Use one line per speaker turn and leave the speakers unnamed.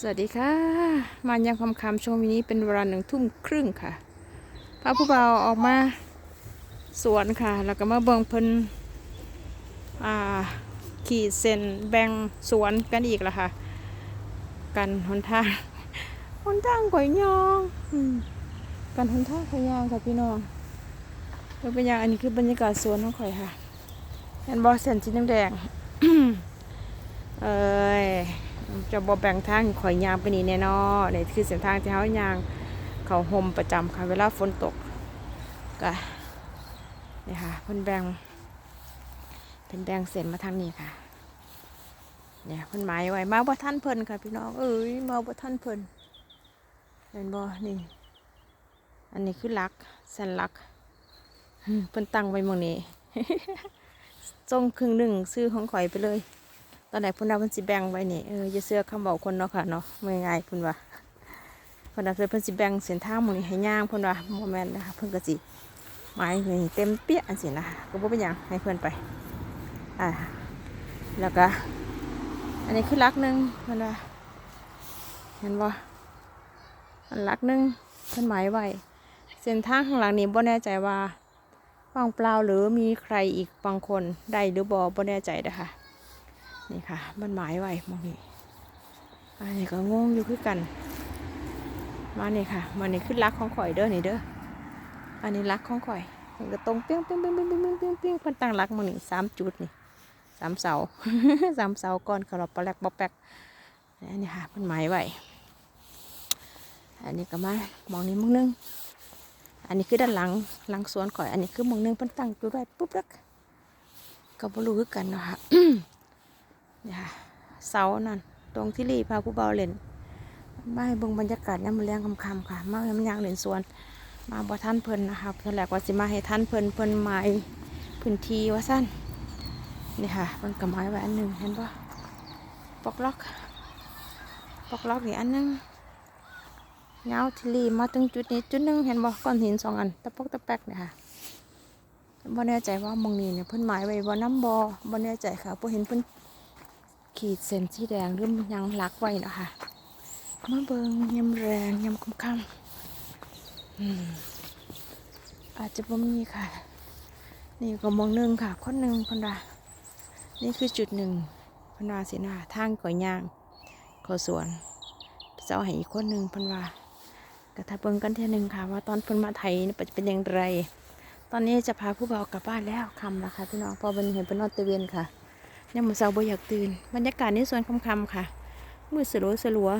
สวัสดีค่ะ มายังคำคำช่วงนี้เป็นเวลาหนึ่งทุ่มครึ่งค่ะพาผู้เบาออกมาสวนค่ะ แล้วก็มาเบิ่งเพิ่นขีดเส้นแบ่งสวนกันอีกละค่ะ กันหนทางหนทางก่อยยองกันหนทางข่อยยางค่ะพี่น้องแล้วเป็นอย่างอันนี้คือบรรยากาศสวนของข่อยค่ะเห็นบอเส้นสีนแดงเอ้ย จะบอแบ่งทางข่อยยางไปนี่แน่นอนนี่คือเส้นทางที่เขายาง เขาห่มประจำค่ะ เวลาฝนตกก็นี่ค่ะเพิ่นแบ่งเป็นแบ่งเส้นมาทางนี้ค่ะเนี่ยเพิ่นหมายไว้มาบ่ท่านเพิ่นค่ะ พี่น้องเอ้ยมาบ่ท่านเพิ่นเห็นบ่นี่ อันนี้คือหลักเส้นหลักเพิ่นตั้งไว้มองนี้ทรงครึ่งหนึ่งซื้อของข่อยไปเลย อนไหนพุ่นดาเพุ่นสิแบ่งไว้นี่เออจะเสื้อคำบอกคนเนาะค่ะเนาะไม่ง่ายพุ่นว่าพุ่นดาเพิ่นสิแบ่งเส้นทางมื้นี้ให้ย่างพุ่นว่าโมแมนต์นะคะเพิ่นก็สิไม้นี่เต็มเปี้ยอันสินะคะก็บ่เป็นหยังให้เพิ่อนไปอ่าแล้วก็ อันนี้คือลักหนึ่งเพิ่นว่าเห็นบ่อันลักหนึ่งเพิ่นหมายไว้เส้นทางข้างหลังนี้บ่แน่ใจว่าว่างเปล่าหรือมีใครอีกบางคนได้หรือบ่บ่แน่ใจนะคะ นี่ค่ะมันหมายไว้มองนี่อันนี้ก็งงอยู่คือกัน มานี่ค่ะมานี่คือรักของข่อยเด้อนี่เด้ออันนี้รักของข่อยมันก็ตรงเปี้ยงเปี้ยงเปี้ยงเปี้ยงเปี้ยงเปี้ยงเปี้ยงเพิ่นตั้งรักมองนี่สามจุดนี่สามเสาสามเสาก้อนขรอบปลาแลกปอแปกอันนี้ค่ะเพิ่นหมายไว้อันนี้ก็มามองนี้มองนึงอันนี้คือด้านหลังหลังสวนข่อย อันนี้คือมองนึงเพิ่นตั้งจุดไว้ปุ๊บแล้วก็บ่รู้คือกันเนาะค่ะ นี่ค่ะเสานั่นตรงที่รีพาผู้เบาเล่นมาให้เบิ่งบรรยากาศยามมื้อแลงค่ำๆค่ะ มาให้มันยางเล่นสวน มาบ่ท่านเพิ่นนะคะเพิ่นแหลกว่าสิมาให้ท่านเพิ่นเพิ่นหมายพื้นที่ว่าซั่นนี่ค่ะเพิ่นก็หมายไว้อันหนึงเห็นบ่ปอกล็อกปอกล็อกนี่อันนึงยาที่รีมาถึงจุดนี้จุดหนึงเห็นบ่ก้อนหินสองอันตะปกตะแป๊กเนี่ยค่ะบ่แน่ใจว่ามองนี้เนี่ยเพิ่นหมายไว้บ่น้ำบ่บ่แน่ใจค่ะบ่เห็นเพิ่น ขีดเส้นสีแดงหรือมันยังลักไว้นะคะมาเบิงยำแรงยำคำคำอาจจะบ่มีค่ะ นี่ก็มองหนึ่งค่ะคนหนึ่งคนละนี่คือจุดหนึ่งเพนว่าสินะทางก่อยย่างก่อสวนเจ้าให้อีกคนหนึ่งเพนว่าก็ถ้าเบิงกันเทียหนึ่งค่ะ ว่าตอนเพิ่นมาไทยนี่เป็นอย่างไร ตอนนี้จะพาผู้เบากลับบ้านแล้วคำแล้วค่ะพี่น้องพอเป็นเห็นเป็นนอนตเวนค่ะ ยังมือเช้าบ่อยากตื่น บรรยากาศในสวนคำคำค่ะ มืดสลัวสลัว